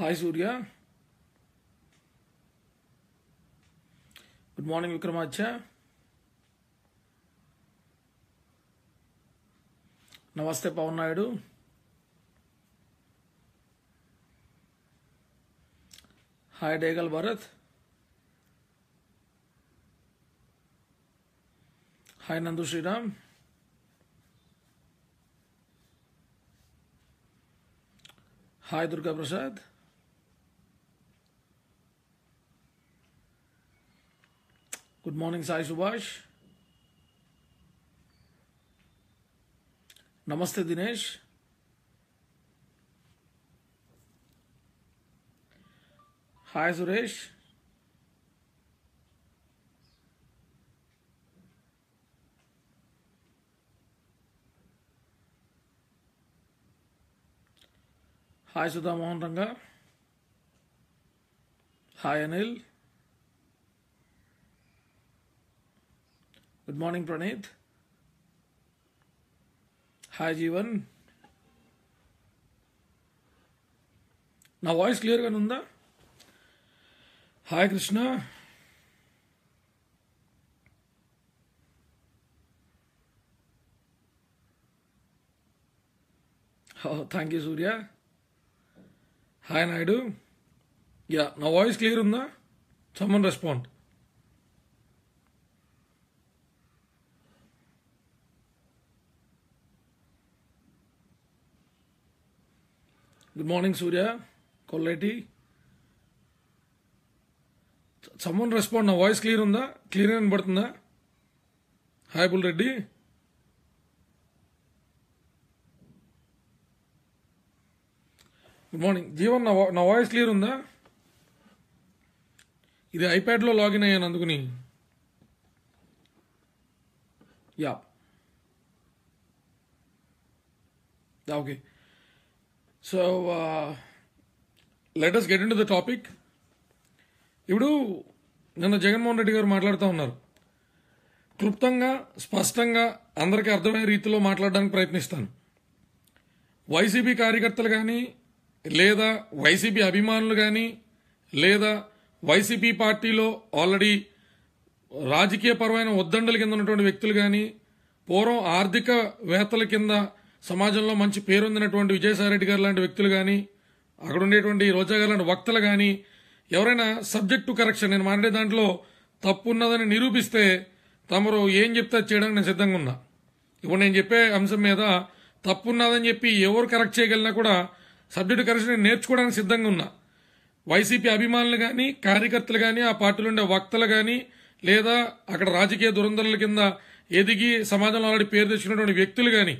Hi Surya good morning Vikramacharya namaste Pavan Naidu hi Degal Bharat hi Nandu Sriram hi Durga Prasad good morning Sai Subhash namaste Dinesh hi Suresh hi Sudha Mohan Ranga hi Anil good morning Praneeth hi Jeevan నా voice క్లియర్గానే ఉందా hi Krishna thank you Surya hi Naidu yeah నా voice clear ఉందా someone respond good morning Surya Kolleti someone respond నా voice clear ఉందా? Clear వినబడుతుందా hi Bul Reddy good morning Jeevan నా నా వాయిస్ క్లియర్ ఉందా? ఇది ఐప్యాడ్లో లాగిన్ అయ్యాను అందుకుని. Yeah okay so let us get into the topic ఇప్పుడు నిన్న జగన్మోహన్ రెడ్డి గారు మాట్లాడుతూ ఉన్నారు. క్లుప్తంగా స్పష్టంగా అందరికీ అర్థమయ్యే రీతిలో మాట్లాడడానికి ప్రయత్నిస్తాను. వైసీపీ కార్యకర్తలు కానీ లేదా వైసీపీ అభిమానులు కానీ లేదా వైసీపీ పార్టీలో ఆల్రెడీ రాజకీయపరమైన ఒద్దండల కింద ఉన్నటువంటి వ్యక్తులు కానీ పూర్వం ఆర్థిక వేత్తల కింద సమాజంలో మంచి పేరొందినటువంటి విజయసాయిరెడ్డి గారు లాంటి వ్యక్తులు కానీ అక్కడ ఉండేటువంటి రోజా గారు లాంటి వక్తలు కానీ ఎవరైనా సబ్జెక్ట్ టు కరెక్షన్ నేను మాట్లాడే దాంట్లో తప్పు ఉన్నదని నిరూపిస్తే తమరు ఏం చెప్తే చేయడానికి నేను సిద్ధంగా ఉన్నా. ఇప్పుడు నేను చెప్పే అంశం మీద తప్పు ఉన్నదని చెప్పి ఎవరు కరెక్ట్ చేయగలిగినా కూడా సబ్జెక్టు కరెక్షన్ నేను నేర్చుకోవడానికి సిద్ధంగా ఉన్నా. వైసీపీ అభిమానులు కానీ కార్యకర్తలు కానీ ఆ పార్టీలో ఉండే వక్తలు కానీ లేదా అక్కడ రాజకీయ దురంధరుల కింద ఎదిగి సమాజంలో ఆల్రెడీ పేరు తెచ్చుకున్నటువంటి వ్యక్తులు కానీ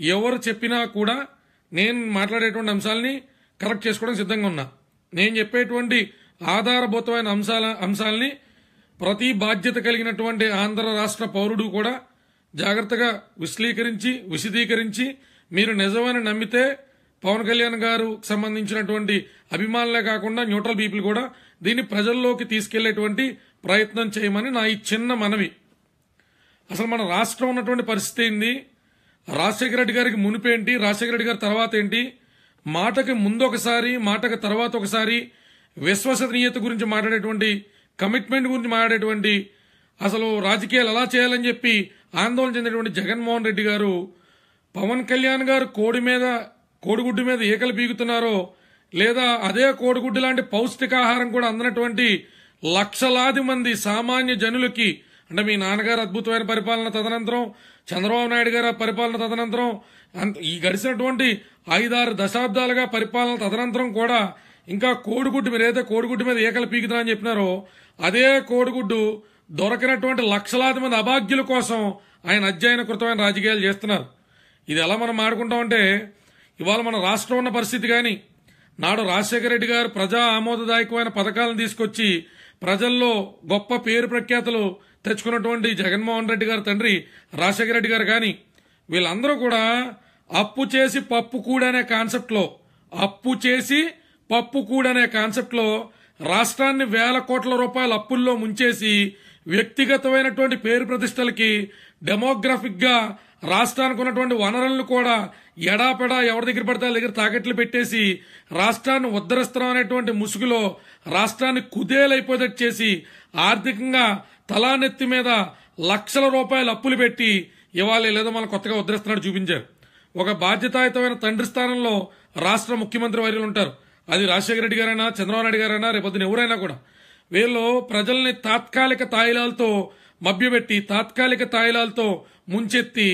ఎవరు చెప్పినా కూడా నేను మాట్లాడేటువంటి అంశాలని కరెక్ట్ చేసుకోవడానికి సిద్ధంగా ఉన్నా. నేను చెప్పేటువంటి ఆధారభూతమైన అంశాల అంశాలని ప్రతి బాధ్యత కలిగినటువంటి ఆంధ్ర రాష్ట్ర పౌరుడు కూడా జాగ్రత్తగా విశ్లీకరించి విశదీకరించి మీరు నిజమని నమ్మితే పవన్ కళ్యాణ్ గారు సంబంధించినటువంటి అభిమానులే కాకుండా న్యూట్రల్ పీపుల్ కూడా దీన్ని ప్రజల్లోకి తీసుకెళ్ళేటువంటి ప్రయత్నం చేయమని నా ఈ చిన్న మనవి. అసలు మన రాష్ట్రం ఉన్నటువంటి పరిస్థితి ఏంది? రాజశేఖర రెడ్డి గారికి మునిపేంటి రాజశేఖర రెడ్డి గారి తర్వాత ఏంటి? మాటకి ముందు ఒకసారి మాటకి తర్వాత ఒకసారి విశ్వసనీయత గురించి మాట్లాడేటువంటి కమిట్మెంట్ గురించి మాట్లాడేటువంటి అసలు రాజకీయాలు ఎలా చేయాలని చెప్పి ఆందోళన చెందినటువంటి జగన్మోహన్ రెడ్డి గారు పవన్ కళ్యాణ్ గారు కోడి మీద కోడిగుడ్డు మీద ఈకలు పీగుతున్నారో లేదా అదే కోడిగుడ్డు లాంటి పౌష్టికాహారం కూడా అందనటువంటి లక్షలాది మంది సామాన్య జనులకి అంటే మీ నాన్నగారు అద్భుతమైన పరిపాలన తదనంతరం చంద్రబాబు నాయుడు గారి పరిపాలన తదనంతరం ఈ గడిచినటువంటి ఐదారు దశాబ్దాలుగా పరిపాలన తదనంతరం కూడా ఇంకా కోడిగుడ్డు మీరు ఏదైతే కోడిగుడ్డు మీద ఏకలు పీకుతున్నారని చెప్పినారో అదే కోడిగుడ్డు దొరకనటువంటి లక్షలాది మంది అభాగ్యుల కోసం ఆయన అధ్యయన కృతమైన రాజకీయాలు చేస్తున్నారు. ఇది ఎలా మనం మాడుకుంటామంటే ఇవాళ మన రాష్ట్రం ఉన్న పరిస్థితి కానీ నాడు రాజశేఖర రెడ్డి గారు ప్రజా ఆమోదదాయకమైన పథకాలను తీసుకొచ్చి ప్రజల్లో గొప్ప పేరు ప్రఖ్యాతలు తెచ్చుకున్నటువంటి జగన్మోహన్ రెడ్డి గారి తండ్రి రాజశేఖర రెడ్డి గారు కానీ వీళ్ళందరూ కూడా అప్పు చేసి పప్పు కూడనే కాన్సెప్ట్లో అప్పు చేసి పప్పు కూడనే కాన్సెప్ట్లో రాష్ట్రాన్ని వేల కోట్ల రూపాయల అప్పుల్లో ముంచేసి వ్యక్తిగతమైనటువంటి పేరు ప్రతిష్టలకి డెమోగ్రఫిక్గా రాష్ట్రానికి ఉన్నటువంటి వనరులను కూడా ఎడాపెడా ఎవరి దగ్గర పడితే వాళ్ళ దగ్గర తాకట్లు పెట్టేసి రాష్ట్రాన్ని ఉద్ధరిస్తాం అనేటువంటి ముసుగులో రాష్ట్రాన్ని కుదేలైపోయేటట్టు చేసి ఆర్థికంగా తలానెత్తి మీద లక్షల రూపాయలు అప్పులు పెట్టి ఇవాళ లేదో మనం కొత్తగా ఉద్ధరిస్తున్నాడు చూపించారు. ఒక బాధ్యతాయుతమైన తండ్రి స్థానంలో రాష్ట్ర ముఖ్యమంత్రి వర్యులు ఉంటారు. అది రాజశేఖర రెడ్డి గారైనా చంద్రబాబు నాయుడు గారైనా రేపొద్దున ఎవరైనా కూడా. వీళ్ళు ప్రజల్ని తాత్కాలిక తాయిలాలతో మభ్యపెట్టి తాత్కాలిక తాయిలాలతో ముంచెత్తి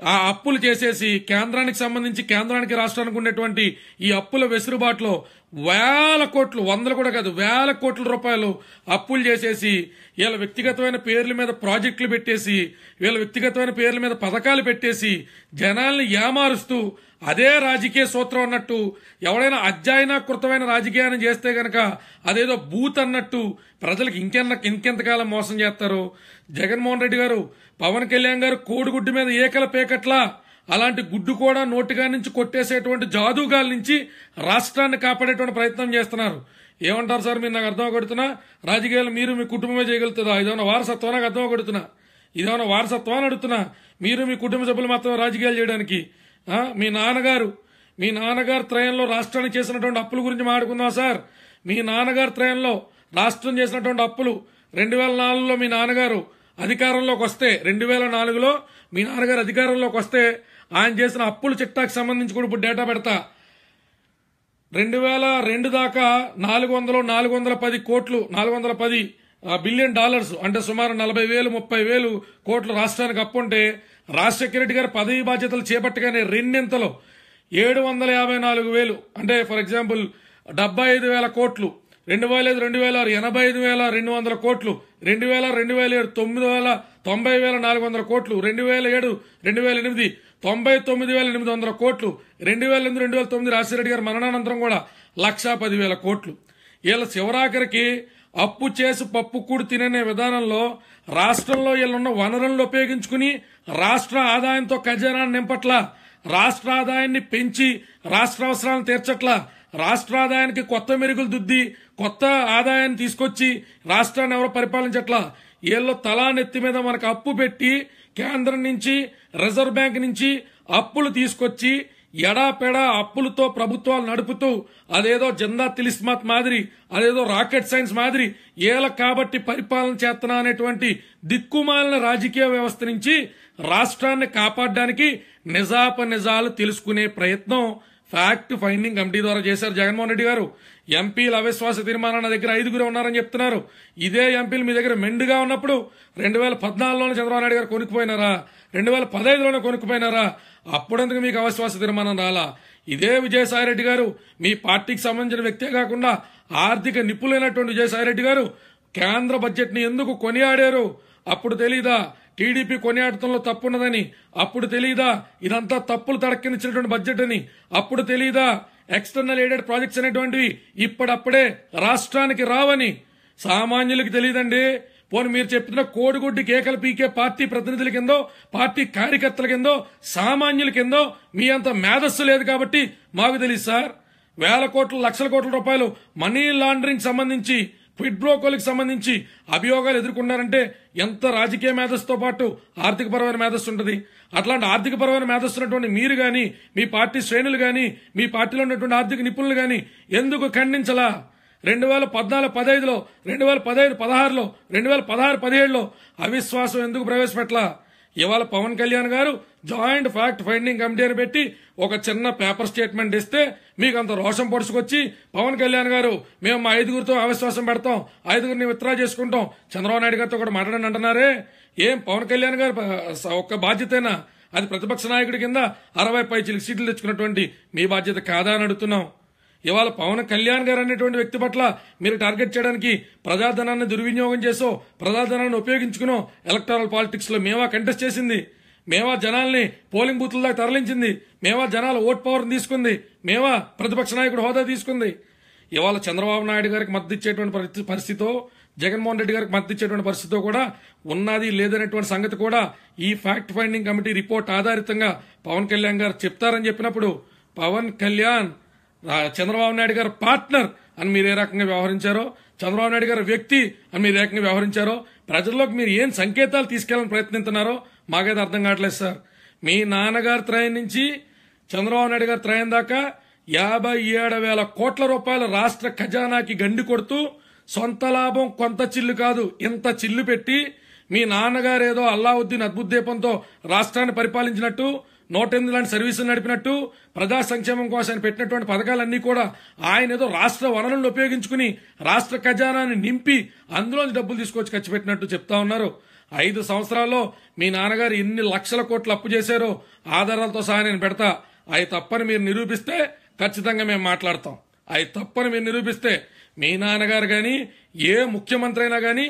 ఆ అప్పులు చేసేసి కేంద్రానికి సంబంధించి కేంద్రానికి రాష్ట్రానికి ఉండేటువంటి ఈ అప్పుల వెసులుబాటులో వేల కోట్లు వందలు కూడా కాదు వేల కోట్ల రూపాయలు అప్పులు చేసేసి వీళ్ళ వ్యక్తిగతమైన పేర్ల మీద ప్రాజెక్టులు పెట్టేసి వీళ్ళ వ్యక్తిగతమైన పేర్ల మీద పథకాలు పెట్టేసి జనాల్ని ఏమారుస్తూ అదే రాజకీయ సూత్రం అన్నట్టు ఎవడైనా అధ్యయనాకృతమైన రాజకీయాన్ని చేస్తే గనక అదేదో బూత్ అన్నట్టు ప్రజలకు ఇంకెన్న ఇంకెంతకాలం మోసం చేస్తారు? జగన్మోహన్ రెడ్డి గారు పవన్ కళ్యాణ్ గారు కోడిగుడ్డు మీద ఏకల పేకట్లా అలాంటి గుడ్డు కూడా నోటిగా నుంచి కొట్టేసేటువంటి జాదుగాల నుంచి రాష్ట్రాన్ని కాపాడేటువంటి ప్రయత్నం చేస్తున్నారు. ఏమంటారు సార్? మీరు నాకు అర్థం కొడుతున్నా రాజకీయాలు మీరు మీ కుటుంబమే చేయగలుగుతుందా? ఇదేమన్నా వారసత్వం నాకు అర్థం కొడుతున్నా ఇదేమన్నా వారసత్వం అని అడుగుతున్నా. మీరు మీ కుటుంబ సభ్యులు మాత్రం రాజకీయాలు చేయడానికి. మీ నాన్నగారు మీ నాన్నగారు త్రయంలో రాష్ట్రానికి చేసినటువంటి అప్పుల గురించి మాట్లాడుకుందాం సార్. మీ నాన్నగారు త్రయంలో రాష్ట్రం చేసినటువంటి అప్పులు రెండు వేల నాలుగులో మీ నాన్నగారు అధికారంలోకి వస్తే రెండు వేల నాలుగులో మీ నాన్నగారు అధికారంలోకి వస్తే ఆయన చేసిన అప్పుల చిట్టాకు సంబంధించి కూడా ఇప్పుడు డేటా పెడతా. రెండు వేల రెండు దాకా నాలుగు వందలు నాలుగు వందల పది కోట్లు నాలుగు వందల పది బిలియన్ డాలర్స్ అంటే సుమారు నలభై వేలు ముప్పై వేలు కోట్లు రాష్ట్రానికి అప్పు ఉంటే రాష్ట్ర రెడ్డి గారు పదవి బాధ్యతలు చేపట్టగానే రెండింతలో ఏడు వందల యాభై నాలుగు వేలు అంటే ఫర్ ఎగ్జాంపుల్ డెబ్బై ఐదు వేల కోట్లు రెండు వేల ఐదు రెండు వేల ఆరు ఎనభై ఐదు వేల రెండు వందల కోట్లు రెండు వేల రెండు వేల ఏడు తొమ్మిది వేల తొంభై వేల నాలుగు వందల కోట్లు రెండు వేల ఏడు రెండు వేల ఎనిమిది తొంభై తొమ్మిది వేల ఎనిమిది వందల కోట్లు రెండు వేల ఎనిమిది రెండు వేల తొమ్మిది రాజశేఖర గారి మరణానంతరం కూడా లక్షా పదివేల కోట్లు. వీళ్ళ చివరాఖరికి అప్పు చేసి పప్పు కూడి తిననే విధానంలో రాష్ట్రంలో వీళ్ళున్న వనరులను ఉపయోగించుకుని రాష్ట్ర ఆదాయంతో ఖజానాన్ని నింపట్ల రాష్ట్ర ఆదాయాన్ని పెంచి రాష్ట్ర అవసరాలను తీర్చట్ల రాష్ట్ర ఆదాయానికి కొత్త మెరుగులు దుద్ది కొత్త ఆదాయాన్ని తీసుకొచ్చి రాష్ట్రాన్ని ఎవరు పరిపాలించట్లా. వీళ్ళు తలా నెత్తి మీద మనకు అప్పు పెట్టి కేంద్రం నుంచి రిజర్వ్ బ్యాంక్ నుంచి అప్పులు తీసుకొచ్చి ఎడాపెడా అప్పులతో ప్రభుత్వాలు నడుపుతూ అదేదో జందా తిలిస్మాత్ మాదిరి అదేదో రాకెట్ సైన్స్ మాదిరి ఏల కాబట్టి పరిపాలన చేస్తున్నా అనేటువంటి దిక్కుమాలిన రాజకీయ వ్యవస్థ నుంచి రాష్ట్రాన్ని కాపాడడానికి నిజాప నిజాలు తెలుసుకునే ప్రయత్నం ఫ్యాక్ట్ ఫైండింగ్ కమిటీ ద్వారా చేశారు జగన్మోహన్ రెడ్డి గారు. ఎంపీల అవిశ్వాస తీర్మానం దగ్గర ఐదుగురు ఉన్నారని చెప్తున్నారు. ఇదే ఎంపీలు మీ దగ్గర మెండుగా ఉన్నప్పుడు రెండు వేల పద్నాలుగులోనే చంద్రబాబు నాయుడు గారు కొనుక్కుపోయినారా? రెండు వేల పదహైదులోనే కొనుక్కుపోయినారా? అప్పుడెందుకు మీకు అవిశ్వాస తీర్మానం రాలా? ఇదే విజయసాయిరెడ్డి గారు మీ పార్టీకి సంబంధించిన వ్యక్తే కాకుండా ఆర్థిక నిపుణులైనటువంటి విజయసాయిరెడ్డి గారు కేంద్ర బడ్జెట్ని ఎందుకు కొనియాడారు? అప్పుడు తెలీదా టీడీపీ కొనియాడటంలో తప్పున్నదని? అప్పుడు తెలీదా ఇదంతా తప్పులు తడక్కించినటువంటి బడ్జెట్ అని? అప్పుడు తెలీదా ఎక్స్టర్నల్ ఎయిడెడ్ ప్రాజెక్ట్స్ అనేటువంటివి ఇప్పుడప్పుడే రాష్ట్రానికి రావని? సామాన్యులకు తెలియదండి పోనీ మీరు చెప్తున్న కోడిగుడ్డి కేకలు పీకే పార్టీ ప్రతినిధుల కిందో పార్టీ కార్యకర్తల కిందో సామాన్యుల కిందో మీ అంత మేధస్సు లేదు కాబట్టి మాకు తెలియదు సార్. వేల కోట్ల లక్షల కోట్ల రూపాయలు మనీ లాండరింగ్ సంబంధించి క్విడ్బ్రోకోలకు సంబంధించి అభియోగాలు ఎదుర్కొన్నారంటే ఎంత రాజకీయ మేధస్సుతో పాటు ఆర్థికపరమైన మేధస్సు ఉంటుంది. అట్లాంటి ఆర్థికపరమైన మేధస్సు ఉన్నటువంటి మీరు కానీ మీ పార్టీ శ్రేణులు కానీ మీ పార్టీలో ఉన్నటువంటి ఆర్థిక నిపుణులు కానీ ఎందుకు ఖండించలా? రెండు వేల పద్నాలుగు పదహైదులో రెండు వేల పదహైదు పదహారులో రెండు వేల పదహారు పదిహేడులో అవిశ్వాసం ఎందుకు ప్రవేశపెట్టలా? ఇవాళ పవన్ కళ్యాణ్ గారు జాయింట్ ఫ్యాక్ట్ ఫైండింగ్ కమిటీ అని పెట్టి ఒక చిన్న పేపర్ స్టేట్మెంట్ ఇస్తే మీకు అంత రోషం పొడుచుకొచ్చి పవన్ కళ్యాణ్ గారు మేము మా ఐదుగురితో అవిశ్వాసం పెడతాం ఐదుగురిని విత్డ్రా చేసుకుంటాం. చంద్రబాబు నాయుడు గారితో కూడా మాట్లాడని అంటున్నారే. ఏం పవన్ కళ్యాణ్ గారు ఒక్క బాధ్యతేనా? అది ప్రతిపక్ష నాయకుడి కింద అరవై పై చిలికి సీట్లు తెచ్చుకున్నటువంటి మీ బాధ్యత కాదా అని అడుగుతున్నాం. ఇవాళ పవన్ కళ్యాణ్ గారు అనేటువంటి వ్యక్తి పట్ల మీరు టార్గెట్ చేయడానికి ప్రజాధనాన్ని దుర్వినియోగం చేసో ప్రజాధనాన్ని ఉపయోగించుకునో ఎలక్టరల్ పాలిటిక్స్లో మేమా కంటెస్ట్ చేసింది? మేవా జనాల్ని పోలింగ్ బూత్ల దాకా తరలించింది. మేవా జనాల ఓట్ పవర్ తీసుకుంది. మేవా ప్రతిపక్ష నాయకుడు హోదా తీసుకుంది. ఇవాళ చంద్రబాబు నాయుడు గారికి మద్దతు ఇచ్చేటువంటి పరిస్థితితో జగన్మోహన్ రెడ్డి గారికి మద్దతు ఇచ్చేటువంటి పరిస్థితితో కూడా ఉన్నది లేదనేటువంటి సంగతి కూడా ఈ ఫ్యాక్ట్ ఫైండింగ్ కమిటీ రిపోర్ట్ ఆధారితంగా పవన్ కళ్యాణ్ గారు చెప్తారని చెప్పినప్పుడు పవన్ కళ్యాణ్ చంద్రబాబు నాయుడు గారు పార్ట్నర్ అని మీరు ఏ రకంగా వ్యవహరించారో చంద్రబాబు నాయుడు గారు వ్యక్తి అని మీరు ఏ రకంగా వ్యవహరించారో ప్రజల్లోకి మీరు ఏం సంకేతాలు తీసుకెళ్ళని ప్రయత్నిస్తున్నారో మాకైతే అర్థం కావట్లేదు సార్. మీ నాన్నగారి త్రయం నుంచి చంద్రబాబు నాయుడు గారి త్రయం దాకా యాభై ఏడు వేల కోట్ల రూపాయల రాష్ట్ర ఖజానాకి గండి కొడుతూ సొంత లాభం కొంత చిల్లు కాదు ఇంత చిల్లు పెట్టి మీ నాన్నగారు ఏదో అల్లావుద్దీన్ అద్భుతదీపంతో రాష్ట్రాన్ని పరిపాలించినట్టు నూట ఎనిమిది లాంటి సర్వీసులు నడిపినట్టు ప్రజా సంక్షేమం కోసం ఆయన పెట్టినటువంటి పథకాలన్నీ కూడా ఆయన ఏదో రాష్ట్ర వనరులను ఉపయోగించుకుని రాష్ట్ర ఖజానాన్ని నింపి అందులోంచి డబ్బులు తీసుకొచ్చి ఖర్చు పెట్టినట్టు చెప్తా ఉన్నారు. ఐదు సంవత్సరాల్లో మీ నాన్నగారు ఎన్ని లక్షల కోట్లు అప్పు చేశారో ఆధారాలతో సహా నేను పెడతా. అవి తప్పని మీరు నిరూపిస్తే ఖచ్చితంగా మేము మాట్లాడతాం. అవి తప్పని మీరు నిరూపిస్తే మీ నాన్నగారు గాని ఏ ముఖ్యమంత్రి అయినా గాని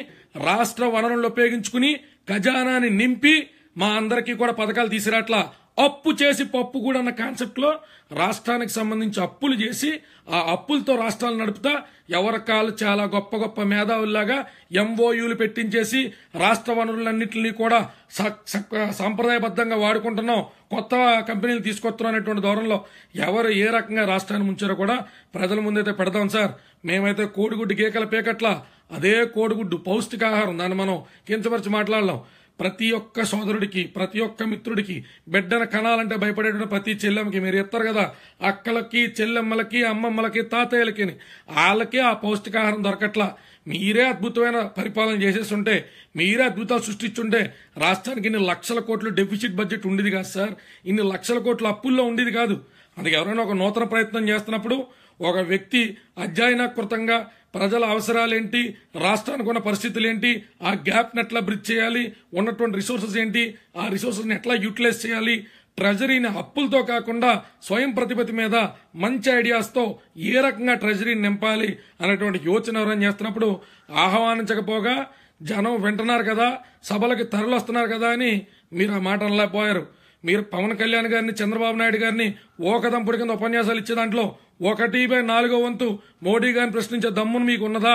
రాష్ట్ర వనరులను ఉపయోగించుకుని ఖజానాని నింపి మా అందరికీ కూడా పథకాలు తీసిరాట్లా అప్పు చేసి పప్పు కూడా అన్న కాన్సెప్ట్లో రాష్ట్రానికి సంబంధించి అప్పులు చేసి ఆ అప్పులతో రాష్ట్రాలు నడుపుతా ఎవరి కాళ్ళు చాలా గొప్ప గొప్ప మేధావుల్లాగా ఎంఓయూలు పెట్టించేసి రాష్ట్ర వనరులన్నింటినీ కూడా స- స- సాంప్రదాయబద్ధంగా వాడుకుంటున్నాం. కొత్త కంపెనీలు తీసుకొస్తున్నాం అనేటువంటి ధోరణిలో ఎవరు ఏ రకంగా రాష్ట్రాన్ని ముంచారో కూడా ప్రజల ముందైతే పెడదాం సార్. మేమైతే కోడిగుడ్డు గీకల పేకట్ల అదే కోడిగుడ్డు పౌష్టికాహారం. దాన్ని మనం కించపరిచి మాట్లాడలేం ప్రతి ఒక్క సోదరుడికి ప్రతి ఒక్క మిత్రుడికి బిడ్డను కనాలంటే భయపడేటువంటి ప్రతి చెల్లెమ్మకి మీరు ఎత్తారు కదా అక్కలకి చెల్లెమ్మలకి అమ్మమ్మలకి తాతయ్యలకి వాళ్ళకే ఆ పౌష్టికాహారం దొరకట్లా. మీరే అద్భుతమైన పరిపాలన చేసేస్తుంటే మీరే అద్భుతాలు సృష్టించుంటే రాష్ట్రానికి ఇన్ని లక్షల కోట్లు డెఫిసిట్ బడ్జెట్ ఉండేది కాదు సార్. ఇన్ని లక్షల కోట్లు అప్పుల్లో ఉండేది కాదు. అందుకే ఎవరైనా ఒక నూతన ప్రయత్నం చేస్తున్నప్పుడు ఒక వ్యక్తి అధ్యయనాకృతంగా ప్రజల అవసరాలేంటి? రాష్ట్రానికి ఉన్న పరిస్థితులు ఏంటి ఆ గ్యాప్ని ఎట్లా బ్రిడ్జ్ చేయాలి? ఉన్నటువంటి రిసోర్సెస్ ఏంటి? ఆ రిసోర్సెస్ని ఎట్లా యూటిలైజ్ చేయాలి? ట్రెజరీని అప్పులతో కాకుండా స్వయం ప్రతిపత్తి మీద మంచి ఐడియాస్తో ఏ రకంగా ట్రెజరీని నింపాలి అనేటువంటి యోచన ఎవరైనా చేస్తున్నప్పుడు ఆహ్వానించకపోగా జనం వింటున్నారు కదా సభలకి తరలొస్తున్నారు కదా అని మీరు ఆ మాట అనలేకపోయారు. మీరు పవన్ కళ్యాణ్ గారిని చంద్రబాబు నాయుడు గారిని ఓకదంపుడి కింద ఉపన్యాసాలు ఇచ్చే దాంట్లో ఒకటి బై నాలుగో వంతు మోడీ గారిని ప్రశ్నించే దమ్మును మీకు ఉన్నదా?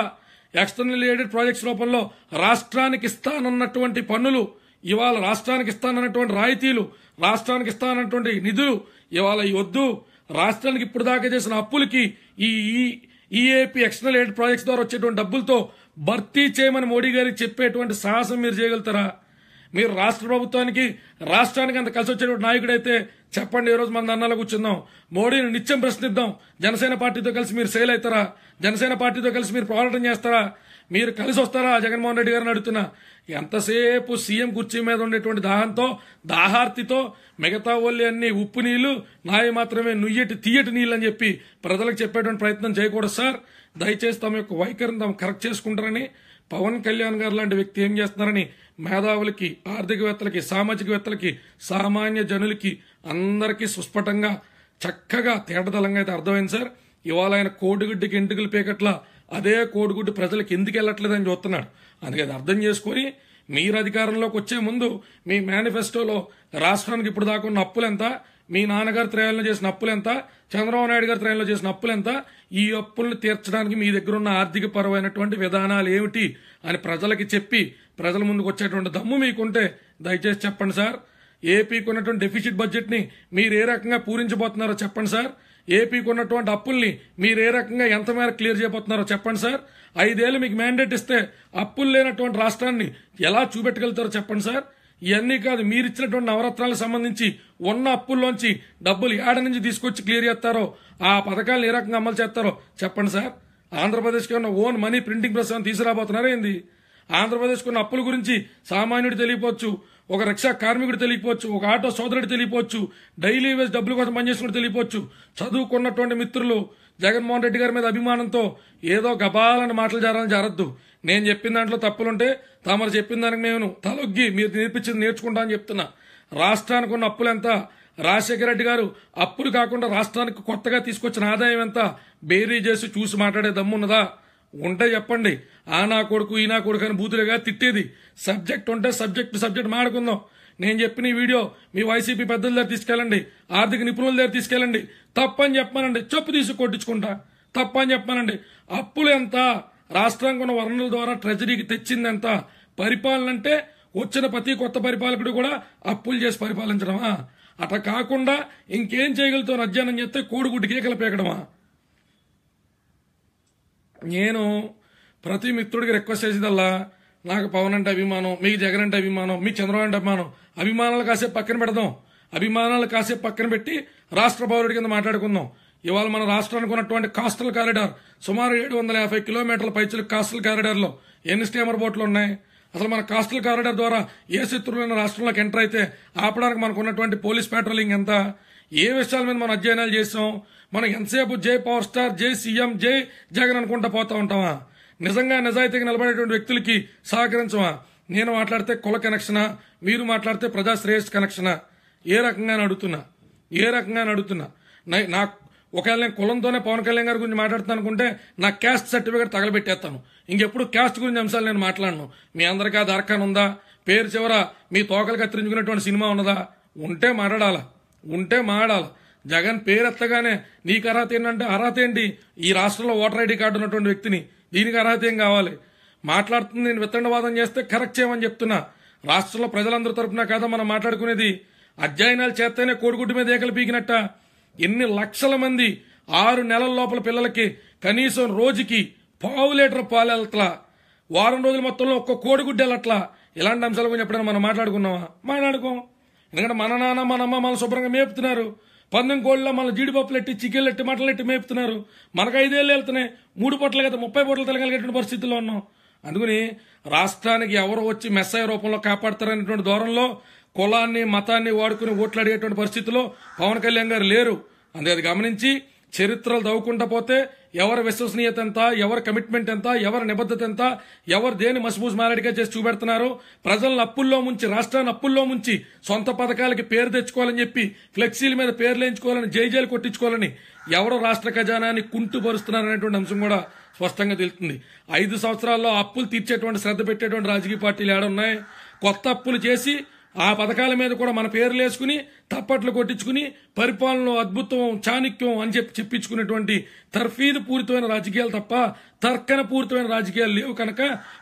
ఎక్స్టర్నల్ ఎయిడెడ్ ప్రాజెక్ట్స్ రూపంలో రాష్ట్రానికి ఇస్తానన్నటువంటి పన్నులు ఇవాళ రాష్ట్రానికి ఇస్తానన్నటువంటి రాయితీలు రాష్ట్రానికి ఇస్తానన్నటువంటి నిధులు ఇవాళ ఈ వద్దు. రాష్ట్రానికి ఇప్పుడు దాకా చేసిన అప్పులకి ఈ ఈ- ఈఏపీ ఎక్స్టర్నల్ ఎయిడ్ ప్రాజెక్ట్స్ ద్వారా వచ్చేటువంటి డబ్బులతో భర్తీ చేయమని మోడీ గారికి చెప్పేటువంటి సాహసం మీరు చేయగలుగుతారా? మీరు రాష్ట్ర ప్రభుత్వానికి రాష్ట్రానికి అంత కలిసి వచ్చేటువంటి నాయకుడైతే చెప్పండి ఈ రోజు మన అన్నాలో కూర్చుందాం. మోడీని నిత్యం ప్రశ్నిద్దాం. జనసేన పార్టీతో కలిసి మీరు సేల్ అవుతారా? జనసేన పార్టీతో కలిసి మీరు పోరాటం చేస్తారా? మీరు కలిసి వస్తారా? జగన్మోహన్ రెడ్డి గారిని అడుగుతున్నా. ఎంతసేపు సీఎం కుర్చీ మీద ఉండేటువంటి దాహంతో దాహార్తితో మిగతా వాళ్ళు అన్ని ఉప్పు నీళ్ళు నాయి మాత్రమే నుయ్యటి తీయటి నీళ్ళు అని చెప్పి ప్రజలకు చెప్పేటువంటి ప్రయత్నం చేయకూడదు సార్. దయచేసి తమ యొక్క వైఖరిని తాము కరెక్ట్ చేసుకుంటారని పవన్ కళ్యాణ్ గారు లాంటి వ్యక్తి ఏం చేస్తున్నారని మేధావులకి ఆర్థికవేత్తలకి సామాజికవేత్తలకి సామాన్య జనులకి అందరికీ సుస్ఫటంగా చక్కగా తేటతలంగా అయితే అర్థమైంది సార్. ఇవాళ ఆయన కోడిగుడ్డికి ఎంటుకలు పీకట్ల అదే కోడిగుడ్డు ప్రజలకు ఎందుకు వెళ్ళట్లేదని చూస్తున్నాడు. అందుకే అర్థం చేసుకొని మీరు అధికారంలోకి వచ్చే ముందు మీ మేనిఫెస్టోలో రాష్ట్రానికి ఇప్పుడు దాకా ఉన్న అప్పులు ఎంత? మీ నాన్నగారి త్రయాలను చేసిన అప్పులు ఎంత? చంద్రబాబు నాయుడు గారి త్రయంలో చేసిన అప్పులు ఎంత? ఈ అప్పులను తీర్చడానికి మీ దగ్గర ఉన్న ఆర్థిక పరమైనటువంటి విధానాలు ఏమిటి అని ప్రజలకి చెప్పి ప్రజల ముందుకు వచ్చేటువంటి దమ్ము మీకుంటే దయచేసి చెప్పండి సార్. ఏపీకి ఉన్నటువంటి డెఫిసిట్ బడ్జెట్ని మీరు ఏ రకంగా పూరించబోతున్నారో చెప్పండి సార్. ఏపీకి ఉన్నటువంటి అప్పుల్ని మీరు ఏ రకంగా ఎంత మేర క్లియర్ చేయబోతున్నారో చెప్పండి సార్. ఐదేళ్ళు మీకు మ్యాండేట్ ఇస్తే అప్పులు లేనటువంటి రాష్ట్రాన్ని ఎలా చూపెట్టగలుగుతారో చెప్పండి సార్. ఇవన్నీ కాదు మీరు ఇచ్చినటువంటి నవరత్నాలకు సంబంధించి ఉన్న అప్పుల్లోంచి డబ్బులు ఏడ నుంచి తీసుకొచ్చి క్లియర్ చేస్తారో ఆ పథకాలను ఏ రకంగా అమలు చేస్తారో చెప్పండి సార్. ఆంధ్రప్రదేశ్కి ఉన్న ఓన్ మనీ ప్రింటింగ్ ప్రెస్ తీసుకురాబోతున్నారా ఏంది? ఆంధ్రప్రదేశ్కు ఉన్న అప్పుల గురించి సామాన్యుడు తెలియపోవచ్చు ఒక రిక్షా కార్మికుడు తెలియపోవచ్చు ఒక ఆటో సోదరుడు తెలియపోవచ్చు డైలీ వేస్ డబ్బుల కోసం పనిచేసుకుని తెలియపోవచ్చు. చదువుకున్నటువంటి మిత్రులు జగన్మోహన్ రెడ్డి గారి మీద అభిమానంతో ఏదో గబాలని మాటలు జారాలని జారద్దు. నేను చెప్పిన దాంట్లో తప్పులుంటే తమరు చెప్పిన దానికి నేను తలొగ్గి మీరు నేర్పించింది నేర్చుకుంటా అని చెప్తున్నా. రాష్ట్రానికి ఉన్న అప్పులు ఎంత రాజశేఖర రెడ్డి గారు అప్పులు కాకుండా రాష్ట్రానికి కొత్తగా తీసుకొచ్చిన ఆదాయం ఎంత? బేరీ చేసి చూసి మాట్లాడే దమ్మున్నదా? ఉంటే చెప్పండి. ఆ నా కొడుకు ఈ నా కొడుకు అని బూతులుగా తిట్టేది. సబ్జెక్ట్ ఉంటే సబ్జెక్ట్ సబ్జెక్ట్ మాడుకుందాం. నేను చెప్పిన ఈ వీడియో మీ వైసీపీ పెద్దల దగ్గర తీసుకెళ్ళండి. ఆర్థిక నిపుణుల దగ్గర తీసుకెళ్ళండి. తప్పని చెప్పానండి చెప్పు తీసి కొట్టించుకుంటా. తప్పని చెప్పానండి అప్పులు ఎంత? రాష్ట్రానికి ఉన్న వనరుల ద్వారా ట్రెజరీకి తెచ్చింది ఎంత పరిపాలన అంటే వచ్చిన ప్రతి కొత్త పరిపాలకుడు కూడా అప్పులు చేసి పరిపాలించడమా? అట్లా కాకుండా ఇంకేం చేయగలుగుతాం అధ్యయనం చేస్తే కోడిగుడ్డు కేకలు పేకడమా? నేను ప్రతి మిత్రుడికి రిక్వెస్ట్ చేసేదల్లా నాకు పవన్ అంటే అభిమానం మీకు జగన్ అంటే అభిమానం మీకు చంద్రబాబు అంటే అభిమానం. అభిమానాలు కాసేపు పక్కన పెడదాం. అభిమానాలు కాసేపు పక్కన పెట్టి రాష్ట్ర పౌరుడి కింద మాట్లాడుకుందాం. ఇవాళ మన రాష్ట్రానికి ఉన్నటువంటి కాస్టల్ కారిడార్ సుమారు ఏడు వందల యాభై కిలోమీటర్ల పైచులు కాస్టల్ కారిడార్లో ఎన్ని స్టీమర్ బోట్లు ఉన్నాయి? అసలు మన కాస్టల్ కారిడార్ ద్వారా ఏ శత్రువులైన రాష్ట్రంలోకి ఎంటర్ అయితే ఆపడానికి మనకు ఉన్నటువంటి పోలీస్ పెట్రోలింగ్ ఎంత? ఏ విషయాల మీద మనం అధ్యయనాలు చేసాం? మనం ఎంతసేపు జై పవర్ స్టార్ జై సీఎం జై జగన్ అనుకుంటా పోతా ఉంటామా? నిజంగా నిజాయితీగా నిలబడేటువంటి వ్యక్తులకి సహకరించమా? నేను మాట్లాడితే కుల కనెక్షనా? మీరు మాట్లాడితే ప్రజా శ్రేయస్ కనెక్షనా? ఏ రకంగా అడుగుతున్నా. ఏ రకంగా అడుగుతున్నా. నా- ఒకవేళ నేను కులంతోనే పవన్ కళ్యాణ్ గారి గురించి మాట్లాడుతాను అనుకుంటే నా క్యాస్ట్ సర్టిఫికేట్ తగలబెట్టేస్తాను. ఇంకెప్పుడు క్యాస్ట్ గురించి అంశాలు నేను మాట్లాడను. మీ అందరికీ ఆ ఉందా? పేరు చివర మీ తోకలు కత్తిరించుకున్నటువంటి సినిమా ఉన్నదా? ఉంటే మాట్లాడాలా? ఉంటే మాడాలి. జగన్ పేరెత్తగానే నీకు అర్హత ఏంటంటే అర్హత ఏంటి? ఈ రాష్ట్రంలో ఓటర్ ఐడి కార్డు ఉన్నటువంటి వ్యక్తిని దీనికి అర్హత ఏం కావాలి? మాట్లాడుతుంది నేను విత్తండవాదం చేస్తే కరెక్ట్ చేయమని చెప్తున్నా. రాష్ట్రంలో ప్రజలందరి తరపున కాదా మనం మాట్లాడుకునేది? అధ్యయనాలు చేస్తేనే కోడిగుడ్డు మీద ఏకలు పీకినట్ట. ఎన్ని లక్షల మంది ఆరు నెలల లోపల పిల్లలకి కనీసం రోజుకి పావు లీటర్ పాలు వెళ్తలా? వారం రోజుల మొత్తంలో ఒక్క కోడిగుడ్డు వెళ్ళట్లా ఇలాంటి అంశాల గురించి ఎప్పుడైనా మనం మాట్లాడుకున్నావా? మాట్లాడుకోం. ఎందుకంటే మన నాన్న మన అమ్మ మన శుభ్రంగా మేపుతున్నారు. పందెం కోళ్ళ మన జీడిపప్పులు ఎట్టి చికెన్లు ఎట్టి మటలు ఎట్టి మేపుతున్నారు. మనకు ఐదేళ్ళు వెళ్తున్నాయి. మూడు పొట్ల కదా ముప్పై పొట్ల తిరగలిగేటువంటి పరిస్థితుల్లో ఉన్నాం. అందుకని రాష్ట్రానికి ఎవరు వచ్చి మెస్సయ్య రూపంలో కాపాడతారనేటువంటి దూరంలో కులాన్ని మతాన్ని వాడుకుని ఓట్లు అడిగేటువంటి పరిస్థితిలో పవన్ కళ్యాణ్ గారు లేరు. అందుకే అది గమనించి చరిత్రలు దవ్వుకుంటా పోతే ఎవరి విశ్వసనీయత ఎంత ఎవరి కమిట్మెంట్ ఎంత ఎవరి నిబద్ధత ఎంత ఎవరు దేని మసిబూసి మారడిగా చేసి చూపెడుతున్నారు? ప్రజలను అప్పుల్లో ముంచి రాష్ట్రాన్ని అప్పుల్లో ముంచి సొంత పథకాలకి పేరు తెచ్చుకోవాలని చెప్పి ఫ్లెక్సీల మీద పేర్లు వేయించుకోవాలని జైజైలు కొట్టించుకోవాలని ఎవరు రాష్ట్ర ఖజానాన్ని కుంటుపరుస్తున్నారనేటువంటి అంశం కూడా స్పష్టంగా తెలుస్తుంది. ఐదు సంవత్సరాల్లో అప్పులు తీర్చేటువంటి శ్రద్ధ పెట్టేటువంటి రాజకీయ పార్టీలు ఏడున్నాయి. కొత్త అప్పులు చేసి ఆ పథకాల మీద కూడా మన పేర్లు వేసుకుని తప్పట్లు కొట్టించుకుని పరిపాలనలో అద్భుతం చాణిక్యం అని చెప్పి చెప్పించుకునేటువంటి తర్ఫీదు పూరితమైన రాజకీయాలు తప్ప తర్కన పూరితమైన రాజకీయాలు లేవు కనుక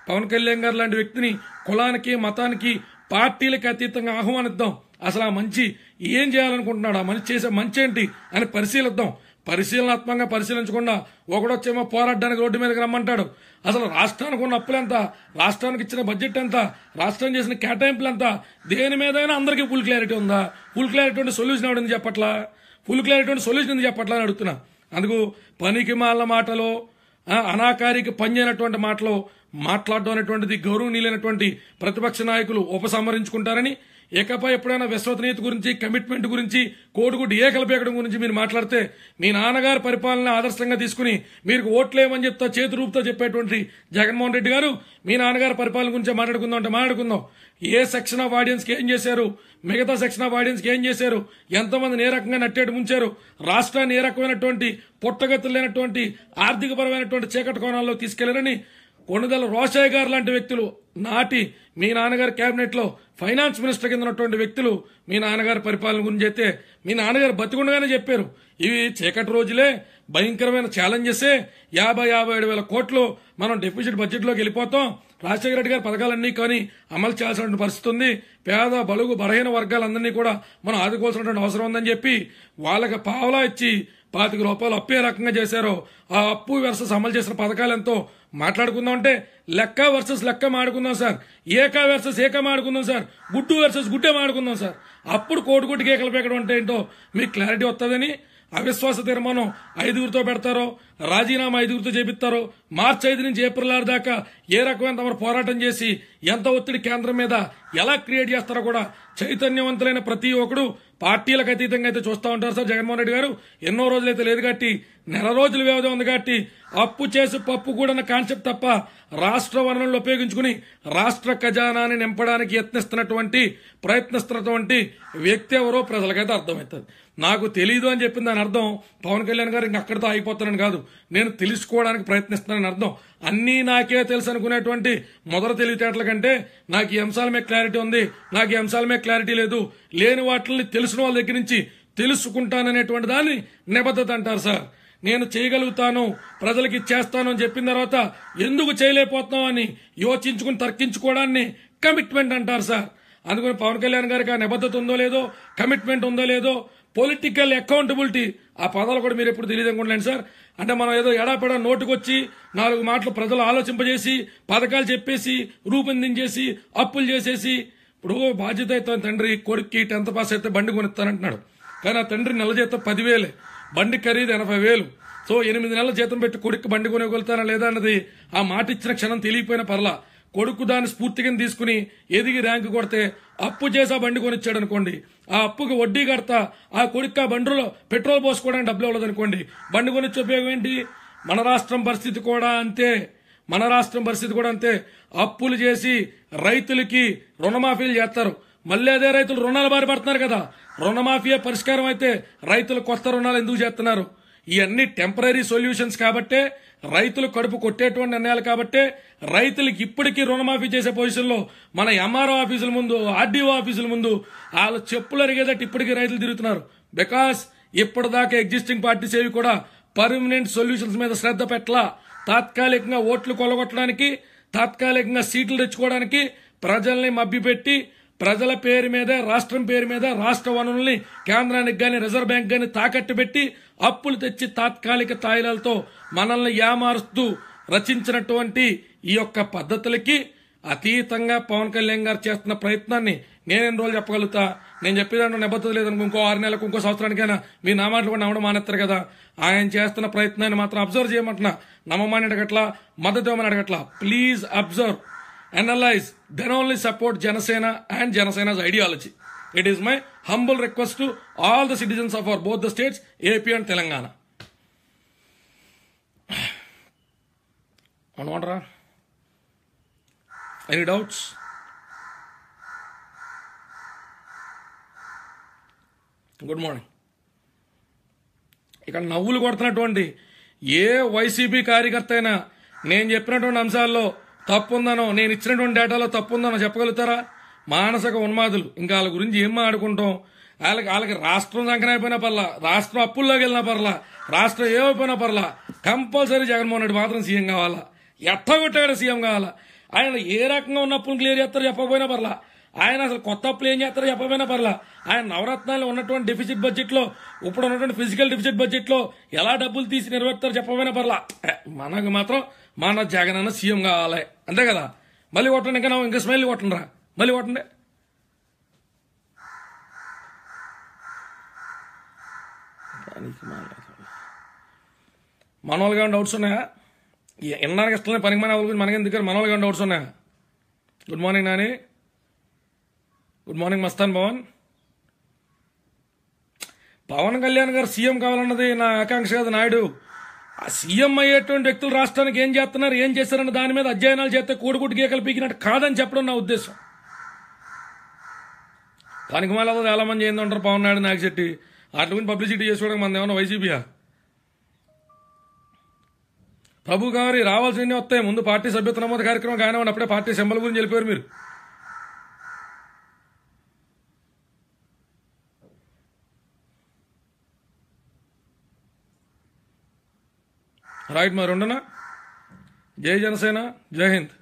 పవన్ కళ్యాణ్ గారు లాంటి వ్యక్తిని కులానికి మతానికి పార్టీలకు అతీతంగా ఆహ్వానిద్దాం. అసలు ఆ మంచి ఏం చేయాలనుకుంటున్నాడు? ఆ మనిషి చేసే మంచి ఏంటి అని పరిశీలిద్దాం. పరిశీలనాత్మకంగా పరిశీలించకుండా ఒకడొచ్చేమో పోరాడడానికి రోడ్డు మీదకి రమ్మంటాడు. అసలు రాష్ట్రానికి ఉన్న అప్పులు ఎంత? రాష్ట్రానికి ఇచ్చిన బడ్జెట్ ఎంత? రాష్ట్రం చేసిన కేటాయింపులు ఎంత? దేని మీదైనా అందరికీ ఫుల్ క్లారిటీ ఉందా? ఫుల్ క్లారిటీ ఉంటే సొల్యూషన్ ఎవడింది చెప్పట్లా? ఫుల్ క్లారిటీ ఉంటే సొల్యూషన్ ఎందుకు చెప్పట్లా అని అడుగుతున్నా. అందుకు పనికి మాల మాటలో అనాకారికి పనిచేయనటువంటి మాటలో మాట్లాడడం అనేటువంటిది గౌరవనీయులైనటువంటి ప్రతిపక్ష నాయకులు ఉపసంహరించుకుంటారని ఇకపై ఎప్పుడైనా విశ్వసనీయత గురించి కమిట్మెంట్ గురించి కోడిగుడ్డు ఏకలు పీకడం గురించి మీరు మాట్లాడితే మీ నాన్నగారి పరిపాలన ఆదర్శంగా తీసుకుని మీరు ఓట్లేమని చెప్తా చేతి రూపుతో చెప్పేటువంటి జగన్మోహన్ రెడ్డి గారు మీ నాన్నగారి పరిపాలన గురించి మాట్లాడుకుందాం అంటే మాట్లాడుకుందాం. ఏ సెక్షన్ ఆఫ్ ఆడియన్స్కి ఏం చేశారు? మిగతా సెక్షన్ ఆఫ్ ఆడియన్స్కి ఏం చేశారు? ఎంతమంది ఏ రకంగా నట్టేటు ముంచారు? రాష్ట్రాన్ని ఏ రకమైనటువంటి పుట్టగతులు లేనటువంటి ఆర్థికపరమైనటువంటి చీకటి కోణాల్లో తీసుకెళ్ళారని కొనుగల రోషయ్య గారు లాంటి వ్యక్తులు నాటి మీ నాన్నగారి కేబినెట్లో ఫైనాన్స్ మినిస్టర్ కింద ఉన్నటువంటి వ్యక్తులు మీ నాన్నగారి పరిపాలన గురించి అయితే మీ నాన్నగారు బతికుండగానే చెప్పారు. ఇవి చీకటి రోజులే భయంకరమైన ఛాలెంజెసే యాభై యాభై ఏడు వేల కోట్లు మనం డెఫిసిట్ బడ్జెట్లోకి వెళ్ళిపోతాం. రాజశేఖర రెడ్డి గారి పథకాలన్నీ కానీ అమలు చేయాల్సిన పరిస్థితి ఉంది. పేద బలుగు బలహీన వర్గాలందరినీ కూడా మనం ఆదుకోవాల్సినటువంటి అవసరం ఉందని చెప్పి వాళ్ళకి పావలా ఇచ్చి పాతిక రూపాయలు అప్పు ఏ రకంగా చేశారో ఆ అప్పు వర్సెస్ అమలు చేసిన పథకాలు ఎంతో మాట్లాడుకుందాం అంటే లెక్క వర్సెస్ లెక్క మాడుకుందాం సార్. ఏక వర్సెస్ ఏక మాడుకుందాం సార్. గుడ్డు వర్సెస్ గుడ్డే మాడుకుందాం సార్. అప్పుడు కోటి కోటి కేకలు పేకడం అంటే ఏంటో మీకు క్లారిటీ వస్తుందని అవిశ్వాస తీర్మానం ఐదుగురితో పెడతారో రాజీనామా ఐదుగురితో చేపిస్తారో మార్చి ఐదు నుంచి ఏప్రిల్ ఆరు దాకా ఏ రకమైన తమరు పోరాటం చేసి ఎంత ఒత్తిడి కేంద్రం మీద ఎలా క్రియేట్ చేస్తారో కూడా చైతన్యవంతులైన ప్రతి ఒక్కడు పార్టీలకు అతీతంగా అయితే చూస్తూ ఉంటారు సార్ జగన్మోహన్ రెడ్డి గారు. ఎన్నో రోజులైతే లేదు కాబట్టి నెల రోజుల వ్యవధి ఉంది కాబట్టి అప్పు చేసి పప్పు కూడా కాన్సెప్ట్ తప్ప రాష్ట్ర వనరులను ఉపయోగించుకుని రాష్ట్ర ఖజానాన్ని నింపడానికి యత్నిస్తున్నటువంటి ప్రయత్నిస్తున్నటువంటి వ్యక్తి ఎవరో ప్రజలకైతే అర్థమవుతుంది. నాకు తెలియదు అని చెప్పిన దాని అర్థం పవన్ కళ్యాణ్ గారు ఇంక అక్కడితో అయిపోతానని కాదు. నేను తెలుసుకోవడానికి ప్రయత్నిస్తున్నానని అర్థం. అన్నీ నాకే తెలుసు అనుకునేటువంటి మొదటి తెలివితేటల కంటే నాకు ఈ అంశాల మీద క్లారిటీ ఉంది. నాకు ఈ అంశాల మీద క్లారిటీ లేదు. లేని వాటిని తెలిసిన వాళ్ళ దగ్గర నుంచి తెలుసుకుంటాననేటువంటి దాన్ని నిబద్ధత అంటారు సార్. నేను చేయగలుగుతాను ప్రజలకి ఇచ్చేస్తాను అని చెప్పిన తర్వాత ఎందుకు చేయలేకపోతున్నాం అని యోచించుకుని తర్కించుకోవడాన్ని కమిట్మెంట్ అంటారు సార్. అందుకని పవన్ కళ్యాణ్ గారికి ఆ నిబద్ధత ఉందో లేదో కమిట్మెంట్ ఉందో లేదో పొలిటికల్ అకౌంటబిలిటీ ఆ పదాలు కూడా మీరు ఎప్పుడు తెలియదు అనుకుంటున్నాను సార్. అంటే మనం ఏదో ఎడాపెడా నోటుకొచ్చి నాలుగు మాటలు ప్రజలు ఆలోచింపజేసి పథకాలు చెప్పేసి రూపొందించేసి అప్పులు చేసేసి ఇప్పుడు బాధ్యత అయితే తండ్రి కొడుక్కి టెన్త్ పాస్ అయితే బండి కొనిస్తానంటున్నాడు. కానీ ఆ తండ్రి నెల జీతం పదివేలే. బండి ఖరీదు ఎనభై వేలు. సో ఎనిమిది నెలల జీతం పెట్టి కొడుకు బండి కొనగలుగుతానా లేదా అన్నది ఆ మాట ఇచ్చిన క్షణం తెలియపోయిన పర్లా. కొడుకు దాన్ని స్ఫూర్తిగా తీసుకుని ఎదిగి ర్యాంకు కొడితే అప్పు చేసి ఆ బండి కొనిచ్చాడు అనుకోండి ఆ అప్పుకి వడ్డీ కడతా ఆ కొడుక్క బండ్రులో బండిలో పెట్రోల్ పోసుకోవడానికి డబ్బులు ఇవ్వలేదు అనుకోండి. బండి గురించి ఉపయోగం ఏంటి? మన రాష్ట్రం పరిస్థితి కూడా అంతే. మన రాష్ట్రం పరిస్థితి కూడా అంతే. అప్పులు చేసి రైతులకి రుణమాఫీలు చేస్తారు. మళ్ళీ అదే రైతులు రుణాలు బారి పడుతున్నారు కదా. రుణమాఫీయే పరిష్కారం అయితే రైతులు కొత్త రుణాలు ఎందుకు చేస్తున్నారు? ఇవన్నీ టెంపరీ సొల్యూషన్స్ కాబట్టే రైతులు కడుపు కొట్టేటువంటి నిర్ణయాలు కాబట్టే రైతులకి ఇప్పటికీ రుణమాఫీ చేసే పొజిషన్లో మన ఎంఆర్ఓ ఆఫీసుల ముందు ఆర్డీఓ ఆఫీసుల ముందు వాళ్ళు చెప్పులు అరిగేదట్టు ఇప్పటికీ రైతులు తిరుగుతున్నారు. బికాస్ ఇప్పటిదాకా ఎగ్జిస్టింగ్ పార్టీస్ ఏవి కూడా పర్మనెంట్ సొల్యూషన్స్ మీద శ్రద్ధ పెట్టలా. తాత్కాలికంగా ఓట్లు కొలగొట్టడానికి తాత్కాలికంగా సీట్లు తెచ్చుకోవడానికి ప్రజల్ని మభ్యపెట్టి ప్రజల పేరు మీద రాష్ట్రం పేరు మీద రాష్ట్ర వనరుల్ని కేంద్రానికి గాని రిజర్వ్ బ్యాంక్ గాని తాకట్టు పెట్టి అప్పులు తెచ్చి తాత్కాలిక తాయిలాలతో మనల్ని ఏమారుస్తూ రచించినటువంటి ఈ యొక్క పద్ధతులకి అతీతంగా పవన్ కళ్యాణ్ గారు చేస్తున్న ప్రయత్నాన్ని నేను ఎన్ని రోజులు చెప్పగలుగుతా? నేను చెప్పేదాంట్లో నిబద్ధత లేదనుకో ఇంకో ఆరు నెలలకు ఇంకో సంవత్సరానికైనా మీ నా మాటలు కూడా నమ్మడం మానేస్తారు కదా. ఆయన చేస్తున్న ప్రయత్నాన్ని మాత్రం అబ్జర్వ్ చేయమంటున్నా. నమ్మమని అడగట్లా మద్దతు ఇవ్వమని అడగట్లా. Please observe. Analyse then only support Janasena and Janasena's ideology it is my humble request to all the citizens of our both the states AP and Telangana అనమాటరా any doubts good morning ఇక్కడ నవ్వులు కొడుతున్నటువంటి ఏ YCP కార్యకర్త అయినా నేను చెప్పినటువంటి అంశాల్లో తప్పు ఉందనో నేను ఇచ్చినటువంటి డేటాలో తప్పు ఉందనో చెప్పగలుగుతారా? మానసిక ఉన్మాదులు. ఇంకా వాళ్ళ గురించి ఏం మాట్లాడుకుంటాం? వాళ్ళకి వాళ్ళకి రాష్ట్రం సంకనైపోయినా పర్లా రాష్ట్రం అప్పుల్లోకి వెళ్ళినా పర్లా రాష్ట్రం ఏమైపోయినా పర్లా కంపల్సరీ జగన్మోహన్ రెడ్డి మాత్రం సీఎం కావాలా? ఎట్టగొట్టాడు సీఎం కావాలా? ఆయన ఏ రకంగా ఉన్న అప్పులు క్లియర్ చేస్తారో చెప్పకపోయినా పర్లా? ఆయన అసలు కొత్త అప్పులు ఏం చేస్తారో చెప్పకపోయినా పర్లా? ఆయన నవరత్నాలు ఉన్నటువంటి డెఫిసిట్ బడ్జెట్లో ఇప్పుడు ఉన్నటువంటి ఫిజికల్ డెఫిసిట్ బడ్జెట్లో ఎలా డబ్బులు తీసి నిర్వహిస్తారో చెప్పకపోయినా పర్లా? మనకు మాత్రం మన జగన్ అన్న సీఎం కావాలి. అంతే కదా? మళ్ళీ కొట్టండి ఇంకా ఇంకా స్మైల్ కొట్టండి రా మళ్ళీ కొట్టండి మనోళ్ళగా ఏమైనా డౌట్స్ ఉన్నాయా? ఎన్నానికి ఇష్టం పనికి మన వాళ్ళ గురించి మనకేం దగ్గర మనోళ్ళగా డౌట్స్ ఉన్నాయా? Good morning Nani. Good morning Mastan Pavan Pavan Kalyan garu CM కావాలన్నది నా ఆకాంక్ష కాదు నాయుడు. ఆ సీఎం అయ్యేటువంటి వ్యక్తులు రాష్ట్రానికి ఏం చేస్తున్నారు ఏం చేశారన్న దాని మీద అధ్యయనాలు చేస్తే కూడుకుటి గీకలు పీకినట్టు కాదని చెప్పడం నా ఉద్దేశం. దానికి మళ్ళీ చాలా మంది ఏందంటారు పవన్ నాయుడు నాగశెట్టి వాటి గురించి పబ్లిసిటీ చేసుకోవడం మన ఏమన్నా వైసీపీయా? ప్రభు గారి రావాల్సినవి వస్తాయి. ముందు పార్టీ సభ్యత్వ నమోదు కార్యక్రమం కానివ్వండి అప్పుడే పార్టీ సింబల్ గురించి వెళ్ళిపోయారు మీరు. రైట్ మరి ఉండనా జై జనసేన జై హింద్.